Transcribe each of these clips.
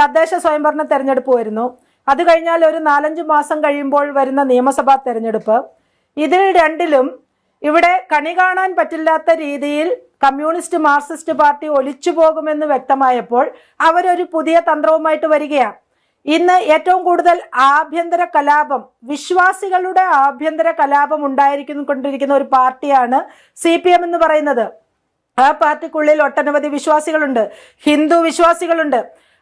തദ്ദേശ സ്വയംഭരണ തെരഞ്ഞെടുപ്പ് വരുന്നു. അത് കഴിഞ്ഞാൽ ഒരു നാലഞ്ച് മാസം കഴിയുമ്പോൾ വരുന്ന നിയമസഭാ തെരഞ്ഞെടുപ്പ്. ഇതിൽ രണ്ടിലും ഇവിടെ കണി കാണാൻ പറ്റില്ലാത്ത രീതിയിൽ കമ്മ്യൂണിസ്റ്റ് മാർക്സിസ്റ്റ് പാർട്ടി ഒലിച്ചു പോകുമെന്ന് വ്യക്തമായപ്പോൾ അവരൊരു പുതിയ തന്ത്രവുമായിട്ട് വരികയാണ്. ഇന്ന് ഏറ്റവും കൂടുതൽ ആഭ്യന്തര കലാപം വിശ്വാസികളുടെ ആഭ്യന്തര കലാപം ഉണ്ടായിരിക്കുന്നു കൊണ്ടിരിക്കുന്ന ഒരു പാർട്ടിയാണ് സി പി എം എന്ന് പറയുന്നത്. ആ പാർട്ടിക്കുള്ളിൽ ഒട്ടനവധി വിശ്വാസികളുണ്ട്. ഹിന്ദു വിശ്വാസികളുണ്ട്.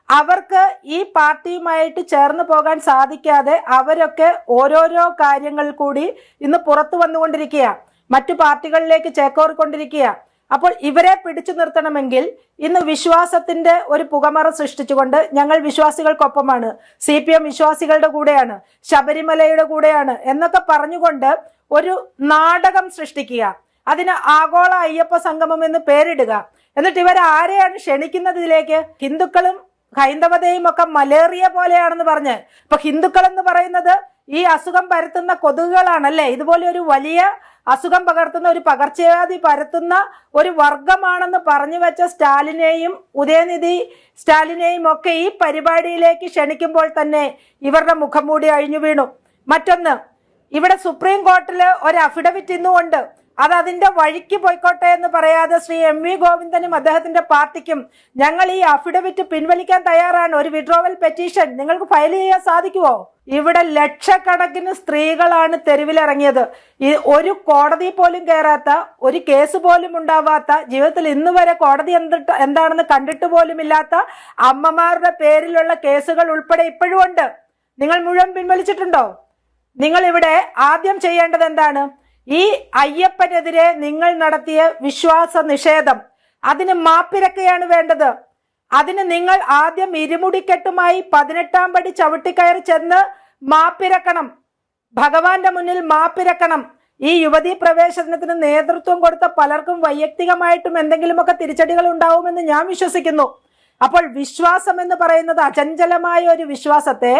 അവർക്ക് ഈ പാർട്ടിയുമായിട്ട് ചേർന്ന് പോകാൻ സാധിക്കാതെ അവരൊക്കെ ഓരോരോ കാര്യങ്ങൾ കൂടി ഇന്ന് പുറത്തു വന്നുകൊണ്ടിരിക്കുക മറ്റു പാർട്ടികളിലേക്ക് ചേക്കോറിക്കൊണ്ടിരിക്കുക അപ്പോൾ ഇവരെ പിടിച്ചു നിർത്തണമെങ്കിൽ ഇന്ന് വിശ്വാസത്തിന്റെ ഒരു പുകമറ സൃഷ്ടിച്ചുകൊണ്ട് ഞങ്ങൾ വിശ്വാസികൾക്കൊപ്പമാണ്. സി പി എം വിശ്വാസികളുടെ കൂടെയാണ് ശബരിമലയുടെ കൂടെയാണ് എന്നൊക്കെ പറഞ്ഞുകൊണ്ട് ഒരു നാടകം സൃഷ്ടിക്കുക അതിന് ആഗോള അയ്യപ്പ സംഗമം എന്ന് പേരിടുക. എന്നിട്ട് ഇവർ ആരെയാണ് ക്ഷണിക്കുന്നത് ഇതിലേക്ക്? ഹിന്ദുക്കളും ഹൈന്ദവതയും ഒക്കെ മലേറിയ പോലെയാണെന്ന് പറഞ്ഞ്. ഇപ്പൊ ഹിന്ദുക്കൾ എന്ന് പറയുന്നത് ഈ അസുഖം പരത്തുന്ന കൊതുകുകളാണല്ലേ? ഇതുപോലെ ഒരു വലിയ അസുഖം പകർത്തുന്ന ഒരു പകർച്ചവ്യാധി പരത്തുന്ന ഒരു വർഗമാണെന്ന് പറഞ്ഞു വെച്ച സ്റ്റാലിനെയും ഉദയനിധി സ്റ്റാലിനെയും ഒക്കെ ഈ പരിപാടിയിലേക്ക് ക്ഷണിക്കുമ്പോൾ തന്നെ ഇവരുടെ മുഖം മൂടി അഴിഞ്ഞു വീണു. മറ്റൊന്ന് ഇവിടെ സുപ്രീം കോർട്ടിൽ ഒരു അഫിഡവിറ്റ് ഇന്നുകൊണ്ട് അത് അതിന്റെ വഴിക്ക് പോയിക്കോട്ടെ എന്ന് പറയാതെ ശ്രീ എം വി ഗോവിന്ദനും അദ്ദേഹത്തിന്റെ പാർട്ടിക്കും ഞങ്ങൾ ഈ അഫിഡവിറ്റ് പിൻവലിക്കാൻ തയ്യാറാണ്. ഒരു വിഡ്രോവൽ പെറ്റീഷൻ നിങ്ങൾക്ക് ഫയൽ ചെയ്യാൻ സാധിക്കുമോ ഇവിടെ ലക്ഷക്കണക്കിന് സ്ത്രീകളാണ് തെരുവിലിറങ്ങിയത്. ഈ ഒരു കോടതി പോലും കയറാത്ത ഒരു കേസ് പോലും ഉണ്ടാവാത്ത ജീവിതത്തിൽ ഇന്ന് വരെ കോടതി എന്തിട്ട് എന്താണെന്ന് കണ്ടിട്ട് പോലും ഇല്ലാത്ത അമ്മമാരുടെ പേരിലുള്ള കേസുകൾ ഉൾപ്പെടെ ഇപ്പോഴും ഉണ്ട്. നിങ്ങൾ മുഴുവൻ പിൻവലിച്ചിട്ടുണ്ടോ? നിങ്ങൾ ഇവിടെ ആദ്യം ചെയ്യേണ്ടത് എന്താണ്? ഈ അയ്യപ്പനെതിരെ നിങ്ങൾ നടത്തിയ വിശ്വാസ നിഷേധം അതിന് മാപ്പിരക്കുകയാണ് വേണ്ടത്. അതിന് നിങ്ങൾ ആദ്യം ഇരുമുടിക്കെട്ടുമായി പതിനെട്ടാം പടി ചവിട്ടിക്കയറി ചെന്ന് മാപ്പിരക്കണം. ഭഗവാന്റെ മുന്നിൽ മാപ്പിരക്കണം. ഈ യുവതീ പ്രവേശനത്തിന് നേതൃത്വം കൊടുത്ത പലർക്കും വൈയക്തികമായിട്ടും എന്തെങ്കിലുമൊക്കെ തിരിച്ചടികൾ ഉണ്ടാവുമെന്ന് ഞാൻ വിശ്വസിക്കുന്നു. അപ്പോൾ വിശ്വാസം എന്ന് പറയുന്നത് അചഞ്ചലമായ ഒരു വിശ്വാസത്തെ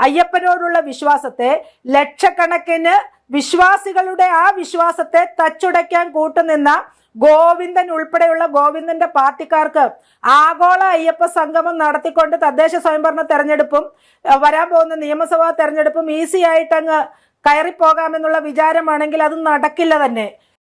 അയ്യപ്പനോടുള്ള വിശ്വാസത്തെ ലക്ഷക്കണക്കിന് വിശ്വാസികളുടെ ആ വിശ്വാസത്തെ തച്ചുടയ്ക്കാൻ കൂട്ടുനിന്ന ഗോവിന്ദൻ ഉൾപ്പെടെയുള്ള ഗോവിന്ദന്റെ പാർട്ടിക്കാർക്ക് ആഗോള അയ്യപ്പ സംഗമം നടത്തിക്കൊണ്ട് തദ്ദേശ സ്വയംഭരണ തെരഞ്ഞെടുപ്പും വരാൻ പോകുന്ന നിയമസഭാ തെരഞ്ഞെടുപ്പും ഈസി ആയിട്ട് അങ്ങ് കയറിപ്പോകാമെന്നുള്ള വിചാരമാണെങ്കിൽ അത് നടക്കില്ല തന്നെ.